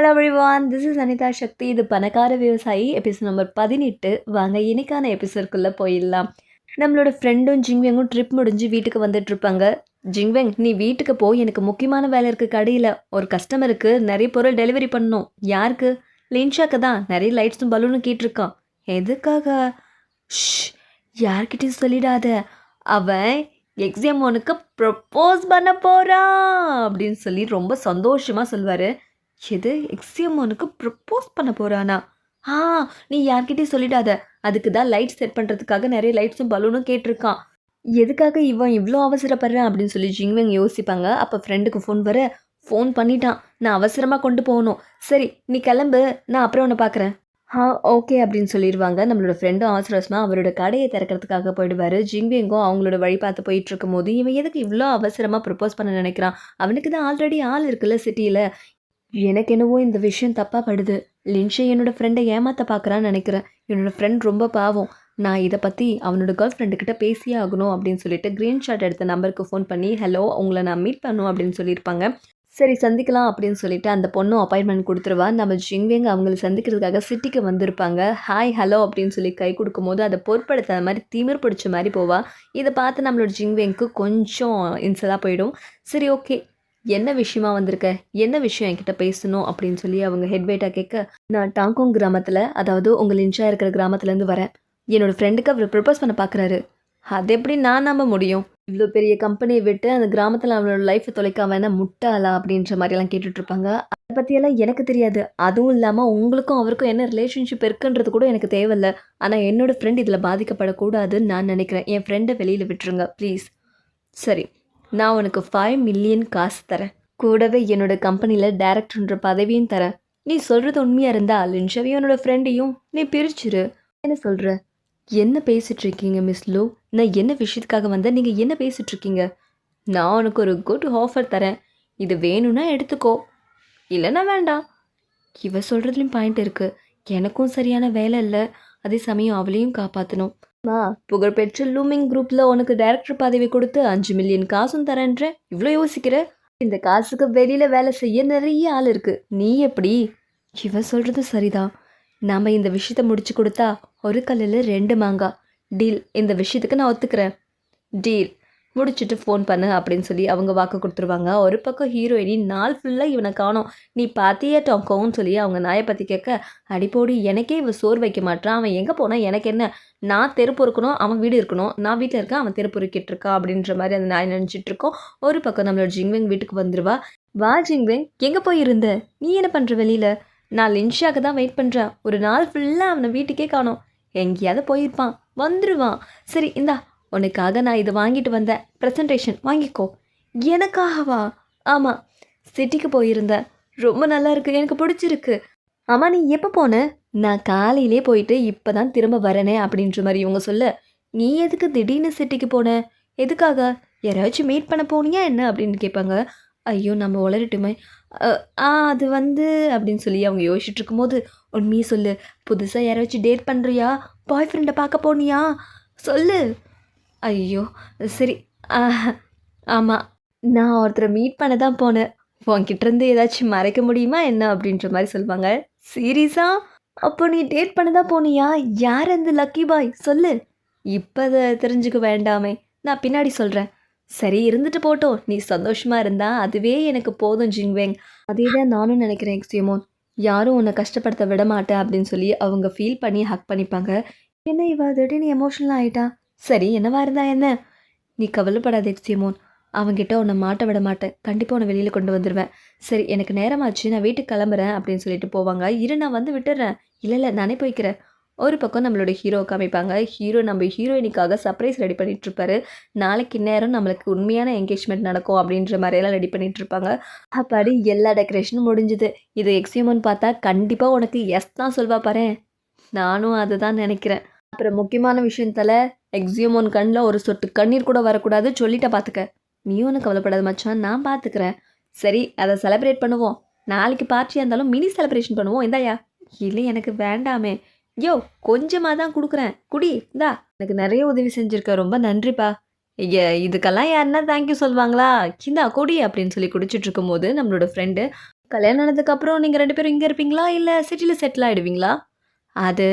Hello everyone this is Anitha Shakti இது பணக்கார விவசாயி எபிசோட் நம்பர் பதினெட்டு. வாங்க இன்னைக்கான எபிசோட்குள்ளே போயிடலாம். நம்மளோட ஃப்ரெண்டும் ஜிங்வெங்கும் ட்ரிப் முடிஞ்சு வீட்டுக்கு வந்துட்டு இருப்பாங்க. ஜிங்வெங் நீ வீட்டுக்கு போய் எனக்கு முக்கியமான வேலை இருக்குது கடையில். ஒரு கஸ்டமருக்கு நிறைய பொருள் டெலிவரி பண்ணணும். யாருக்கு? லின்ஷாக்கு தான். நிறைய லைட்ஸும் பலூனும் கேட்டிருக்கான். எதுக்காக? ஷ் யார்கிட்டையும் சொல்லிடாத. அவன் எக்ஸாம் ஒனுக்கு ப்ரப்போஸ் பண்ண போகிறான் அப்படின்னு சொல்லி ரொம்ப சந்தோஷமாக சொல்வார். எது? எக்ஸியமோனுக்கு ப்ரப்போஸ் பண்ண போகிறானா ஆ நீ யார்கிட்டயும் சொல்லிடாத. அதுக்கு தான் லைட் செட் பண்ணுறதுக்காக நிறைய லைட்ஸும் பலூனும் கேட்டிருக்கான். எதுக்காக இவன் இவ்வளோ அவசரப்படுறான் அப்படின்னு சொல்லி ஜிங்வெங் யோசிப்பாங்க. அப்போ ஃப்ரெண்டுக்கு ஃபோன் வர ஃபோன் பண்ணிட்டான். நான் அவசரமாக கொண்டு போகணும். சரி நீ கிளம்பு. நான் அப்புறம் உன்னை பார்க்குறேன் ஆ ஓகே அப்படின்னு சொல்லிடுவாங்க. நம்மளோட ஃப்ரெண்டும் அவசர அவசரமாக அவரோட கடையை திறக்கிறதுக்காக போயிடுவார். ஜிங்வெங்கும் அவங்களோட வழி பார்த்து போயிட்டு இருக்கும்போது இவன் எதுக்கு இவ்வளோ அவசரமாக ப்ரப்போஸ் பண்ண நினைக்கிறான்? அவனுக்கு தான் ஆல்ரெடி ஆள் இருக்குல்ல சிட்டியில் எனக்கு என்னவோ இந்த விஷயம் தப்பாக படுது லின்ஷை என்னோடய ஃப்ரெண்டை ஏமாற்ற பார்க்குறான்னு நினைக்கிறேன். என்னோடய ஃப்ரெண்ட் ரொம்ப பாவம். நான் இதை பற்றி அவனோட கேர்ள் ஃப்ரெண்டுக்கிட்ட பேசியே ஆகணும் அப்படின்னு சொல்லிட்டு க்ரீன் ஷாட் எடுத்த நம்பருக்கு ஃபோன் பண்ணி ஹலோ உங்களை நான் மீட் பண்ணும் அப்படின்னு சொல்லியிருப்பாங்க. சரி சந்திக்கலாம் அப்படின்னு சொல்லிட்டு அந்த பொண்ணும் அப்பாயின்மெண்ட் கொடுத்துருவா. நம்ம ஜிங்வேங்க அவங்கள சந்திக்கிறதுக்காக சிட்டிக்கு வந்திருப்பாங்க. ஹாய் ஹலோ அப்படின்னு சொல்லி கை கொடுக்கும்போது அதை பொருட்படுத்தாத மாதிரி திமிர் பிடிச்ச மாதிரி போவா. இதை பார்த்து நம்மளோட ஜிங்வேங்க்கு கொஞ்சம் இன்சலாக போயிடும். சரி ஓகே என்ன விஷயமா வந்திருக்க? என்ன விஷயம் என்கிட்ட பேசணும்? அப்படின்னு சொல்லி அவங்க ஹெட்வைட்டாக கேட்க நான் டாங்கோங் கிராமத்தில் அதாவது உங்கள் இன்ச்சா இருக்கிற கிராமத்துலேருந்து வரேன். என்னோடய ஃப்ரெண்டுக்கு அவர் ப்ரப்போஸ் பண்ண பார்க்குறாரு அது எப்படி நான் நம்ப முடியும்? இவ்வளோ பெரிய கம்பெனியை விட்டு அந்த கிராமத்தில் அவனோட லைஃப்பை தொலைக்காம என்ன முட்டாளா? அப்படின்ற மாதிரியெல்லாம் கேட்டுட்ருப்பாங்க அதை பற்றியெல்லாம் எனக்கு தெரியாது. அதுவும் இல்லாமல் உங்களுக்கும் அவருக்கும் என்ன ரிலேஷன்ஷிப் இருக்குன்றது கூட எனக்கு தேவையில்ல. ஆனால் என்னோடய ஃப்ரெண்ட் இதில் பாதிக்கப்படக்கூடாதுன்னு நான் நினைக்கிறேன். என் ஃப்ரெண்டை வெளியில் விட்டுருங்க ப்ளீஸ் சரி. நான் உனக்கு ஃபைவ் மில்லியன் காசு தரேன். கூடவே என்னோட கம்பெனியில் டேரக்டர்ன்ற பதவியும் தரேன். நீ சொல்கிறது உண்மையாக இருந்தால் லின்ஷவையும் என்னோட ஃப்ரெண்டையும் நீ பிரிச்சிரு. என்ன சொல்கிற என்ன பேசிகிட்ருக்கீங்க இருக்கீங்க மிஸ் லோ? நான் என்ன விஷயத்துக்காக வந்தேன்? நீங்கள் என்ன பேசிகிட்ருக்கீங்க இருக்கீங்க? நான் உனக்கு ஒரு குட் ஆஃபர் தரேன். இது வேணும்னா எடுத்துக்கோ. இல்லைன்னா வேண்டாம். இவ சொல்கிறதுலையும் பாயிண்ட் இருக்குது எனக்கும் சரியான வேலை இல்லை. அதே சமயம் அவளையும் காப்பாற்றணும் மா புகழ்பெற்ற லூமிங் குரூப்பில் உனக்கு டைரக்டர் பதவி கொடுத்து அஞ்சு மில்லியன் காசும் தரேன்ற? இவ்வளோ யோசிக்கிற? இந்த காசுக்கு வெளியில் வேலை செய்ய நிறைய ஆள் இருக்கு. நீ எப்படி? இவ சொல்கிறது சரிதான். நாம் இந்த விஷயத்த முடிச்சு கொடுத்தா ஒரு கல்லில் ரெண்டு மாங்காய் டீல் இந்த விஷயத்துக்கு நான் ஒத்துக்கிறேன். டீல் முடிச்சுட்டு ஃபோன் பண்ணு அப்படின்னு சொல்லி அவங்க வாக்கு கொடுத்துருவாங்க. ஒரு பக்கம் ஹீரோயினி நாள் ஃபுல்லாக இவனை காணோம். நீ பார்த்தியே டொங்கோன்னு சொல்லி அவங்க நாயை பற்றி கேட்க அடிப்போடி எனக்கே இவன் சோர் வைக்க மாட்டான் அவன் எங்கே போனால் எனக்கு என்ன? நான் தெருப்பு இருக்கணும் அவன் வீடு இருக்கணும். நான் வீட்டில் இருக்கேன் அவன் தெருப்பு இருக்கிட்டு இருக்கா அப்படின்ற மாதிரி அந்த நாய் நினச்சிட்டு இருக்கோம். ஒரு பக்கம் நம்மளோட ஜிங்வெங் வீட்டுக்கு வந்துடுவா வா ஜிங்வெங் எங்கே போயிருந்த? நீ என்ன பண்ணுற வெளியில்? நான் லின்ஷாக்கு தான் வெயிட் பண்ணுறேன் ஒரு நாள் ஃபுல்லாக அவனை வீட்டுக்கே காணோம். எங்கேயாவது போயிருப்பான். வந்துடுவான் சரி இந்தா உனக்காக நான் இதை வாங்கிட்டு வந்தேன் ப்ரெசன்டேஷன் வாங்கிக்கோ. எனக்காகவா? ஆமாம் சிட்டிக்கு போயிருந்தேன் ரொம்ப நல்லா இருக்கு எனக்கு பிடிச்சிருக்கு. ஆமாம் நீ எப்போ போன? நான் காலையிலே போயிட்டு இப்போ தான் திரும்ப வரனே அப்படின்ற மாதிரி இவங்க சொல்ல நீ எதுக்கு திடீர்னு சிட்டிக்கு போன? எதுக்காக? யாராச்சும் மீட் பண்ண போனியா என்ன? அப்படின்னு கேட்பாங்க. ஐயோ நம்ம உளரட்டுமே ஆ அது வந்து அப்படின்னு சொல்லி அவங்க யோசிச்சுட்டு இருக்கும்போது உண்மையே சொல்லு. புதுசாக யாராச்சும் டேட் பண்ணுறியா பாய் ஃப்ரெண்டை பார்க்க போனியா? சொல்லு. ஐயோ சரி. ஆமாம் நான் ஒருத்தரை மீட் பண்ண தான் போனேன் உன்கிட்டருந்து ஏதாச்சும் மறைக்க முடியுமா என்ன அப்படின்ற மாதிரி சொல்லுவாங்க. சீரியஸா? அப்போ நீ டேட் பண்ண தான் போனியா? யார் அந்த லக்கி பாய் சொல்லு. இப்போ அதை தெரிஞ்சுக்க வேண்டாமே. நான் பின்னாடி சொல்கிறேன் சரி இருந்துட்டு போட்டோம். நீ சந்தோஷமா இருந்தா அதுவே எனக்கு போதும் ஜிங்வேங். அதே தான் நானும் நினைக்கிறேன் எக்ஸியமோன் யாரும் உன்னை கஷ்டப்படுத்த விட மாட்டேன் அப்படின்னு சொல்லி அவங்க ஃபீல் பண்ணி ஹக் பண்ணிப்பாங்க. என்ன இவ? திடீர்னு எமோஷனல் ஆகிட்டா சரி என்னவா இருந்தா என்ன? நீ கவலைப்படாத எக்ஸியமோன் அவன்கிட்ட உன்னை மாட்ட விட மாட்டேன். கண்டிப்பாக உன்னை வெளியில் கொண்டு வந்துடுவேன் சரி எனக்கு நேரமாச்சு. நான் வீட்டுக்கு கிளம்புறேன் அப்படின்னு சொல்லிட்டு போவாங்க. இரு நான் வந்து விட்டுறேன். இல்லை இல்லை நானே போய்க்கிறேன். ஒரு பக்கம் நம்மளோட ஹீரோ காமிப்பாங்க ஹீரோ நம்ம ஹீரோயினுக்காக சர்ப்ரைஸ் ரெடி பண்ணிட்டு நாளைக்கு நேரம் நம்மளுக்கு உண்மையான என்கேஜ்மெண்ட் நடக்கும் அப்படின்ற மாதிரியெல்லாம் ரெடி பண்ணிட்டுருப்பாங்க. அப்படி எல்லா டெக்கரேஷனும் முடிஞ்சுது. இது எக்ஸியமோன்னு பார்த்தா கண்டிப்பாக உனக்கு எஸ் தான் சொல்வா பாரு நானும் அதை தான் நினைக்கிறேன். அப்புறம் முக்கியமான விஷயத்தால எக்ஸியமோன் கண்ணில் ஒரு சொட்டு கண்ணீர் கூட வரக்கூடாது. சொல்லிட்ட பார்த்துக்க நீயும் ஒன்றும் கவலைப்படாத மச்சான் நான் பார்த்துக்கிறேன் சரி அதை செலிப்ரேட் பண்ணுவோம். நாளைக்கு பார்ட்டியாக இருந்தாலும் மினி செலிப்ரேஷன் பண்ணுவோம். இந்தாயா? இல்லை எனக்கு வேண்டாமே. யோ கொஞ்சமாக தான் கொடுக்குறேன். குடி இந்தா. எனக்கு நிறைய உதவி செஞ்சுருக்க. ரொம்ப நன்றிப்பா. இதுக்கெல்லாம் யாருன்னா தேங்க்யூ சொல்லுவாங்களா இந்தா குடி அப்படின்னு சொல்லி குடிச்சிட்டு இருக்கும்போது நம்மளோட ஃப்ரெண்டு கல்யாணம் ஆனதுக்கப்புறம் நீங்கள் ரெண்டு பேரும் இங்கே இருப்பீங்களா? இல்லை சிட்டியில் செட்டில் ஆகிடுவீங்களா அது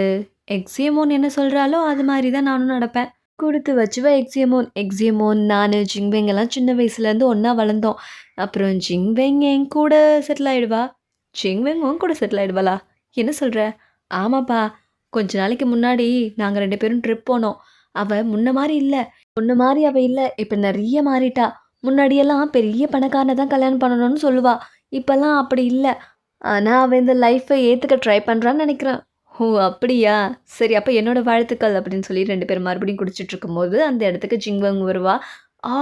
எக்ஸியமோன் என்ன சொல்கிறாலோ அது மாதிரி தான் நானும் நடப்பேன். கொடுத்து வச்சுவ எக்ஸியமோன் எக்ஸியமோன் நான் ஜிங்பெங் எல்லாம் சின்ன வயசுலேருந்து ஒன்றா வளர்ந்தோம். அப்புறம் ஜிங்பெங் என் கூட செட்டில் ஆகிடுவா ஜிங்பெங் உன் கூட செட்டில் ஆகிடுவாளா என்ன சொல்கிற ஆமாப்பா கொஞ்ச நாளைக்கு முன்னாடி நாங்கள் ரெண்டு பேரும் ட்ரிப் போனோம். அவள் முன்ன மாதிரி இல்லை. முன்ன மாதிரி அவள் இல்லை. இப்போ நிறைய மாறிட்டா. முன்னாடியெல்லாம் பெரிய பணக்காரனை தான் கல்யாணம் பண்ணணும்னு சொல்லுவாள் இப்போல்லாம் அப்படி இல்லை. ஆனால் அவள் இந்த லைஃப்பை ஏற்றுக்க ட்ரை பண்ணுறான்னு நினைக்கிறேன். ஓ அப்படியா? சரி அப்போ என்னோட வாழ்த்துக்கள் அப்படின்னு சொல்லி ரெண்டு பேரும் மறுபடியும் குடிச்சிட்டு இருக்கும்போது அந்த இடத்துக்கு ஜிங்வங் வருவா. ஆ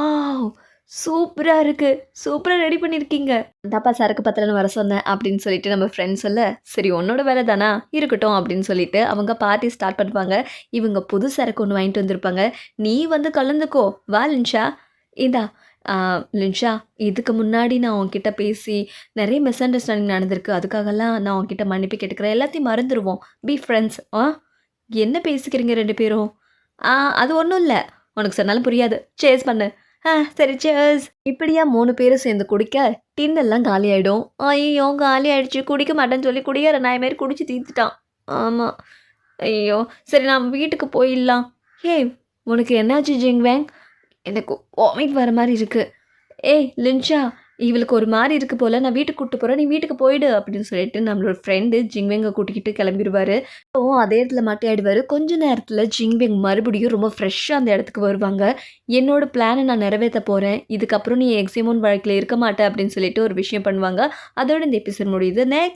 சூப்பராக இருக்குது சூப்பராக ரெடி பண்ணியிருக்கீங்க தாப்பா சரக்கு பத்திரன்னு வர சொன்னேன் அப்படின்னு சொல்லிட்டு நம்ம ஃப்ரெண்ட்ஸ் சொல்ல சரி உன்னோட வேலை தானா? இருக்கட்டும் அப்படின்னு சொல்லிட்டு அவங்க பார்ட்டி ஸ்டார்ட் பண்ணுவாங்க. இவங்க புது சரக்கு ஒன்று வாங்கிட்டு வந்திருப்பாங்க. நீ வந்து கலந்துக்கோ. வா லின்ஷா இந்தா லின்ஷா இதுக்கு முன்னாடி நான் உன்கிட்ட பேசி நிறைய மிஸ் அண்டர்ஸ்டாண்டிங் நடந்திருக்கு. அதுக்காகலாம் நான் உன்கிட்ட மன்னிப்பு கேட்டுக்கிறேன். எல்லாத்தையும் மறந்துடுவோம் பி ஃப்ரெண்ட்ஸ் ஆ? என்ன பேசிக்கிறீங்க ரெண்டு பேரும்? ஆ அது ஒன்றும் இல்லை. உனக்கு சொன்னாலும் புரியாது. சேஸ் பண்ணு. ஆ சரி சேஸ் இப்படியா மூணு பேரும் சேர்ந்து குடிக்க டின் எல்லாம் காலி ஆகிடும் ஐயோ காலி ஆகிடுச்சு குடிக்க மாட்டேன்னு சொல்லி குடியார நான் மாரி குடிச்சு தீர்த்துட்டான். ஆமாம் ஐயோ சரி நான் வீட்டுக்கு போயிடலாம். ஏய் உனக்கு என்னாச்சு ஜிங்வேங்? எனக்கு வாமிட் வர மாதிரி இருக்குது ஏய் லின்ஷா இவளுக்கு ஒரு மாதிரி இருக்குது போல் நான் வீட்டுக்கு கூட்டு போகிறேன் நீ வீட்டுக்கு போயிடு அப்படின்னு சொல்லிட்டு நம்மளோட ஃப்ரெண்டு ஜிங்வெங்கை கூட்டிக்கிட்டு கிளம்பிடுவார். ஓ அதே இடத்துல மாட்டியாயிடுவார் கொஞ்ச நேரத்தில் ஜிங்வெங் மறுபடியும் ரொம்ப ஃப்ரெஷ்ஷாக அந்த இடத்துக்கு வருவாங்க. என்னோடய பிளானை நான் நிறைவேற்ற போகிறேன் இதுக்கப்புறம் நீ எக்ஸிமோன் வழக்கில் இருக்க மாட்டேன் அப்படின்னு சொல்லிட்டு ஒரு விஷயம் பண்ணுவாங்க. அதோட இந்த எபிசோட் முடியுது. நெக்ஸ்ட்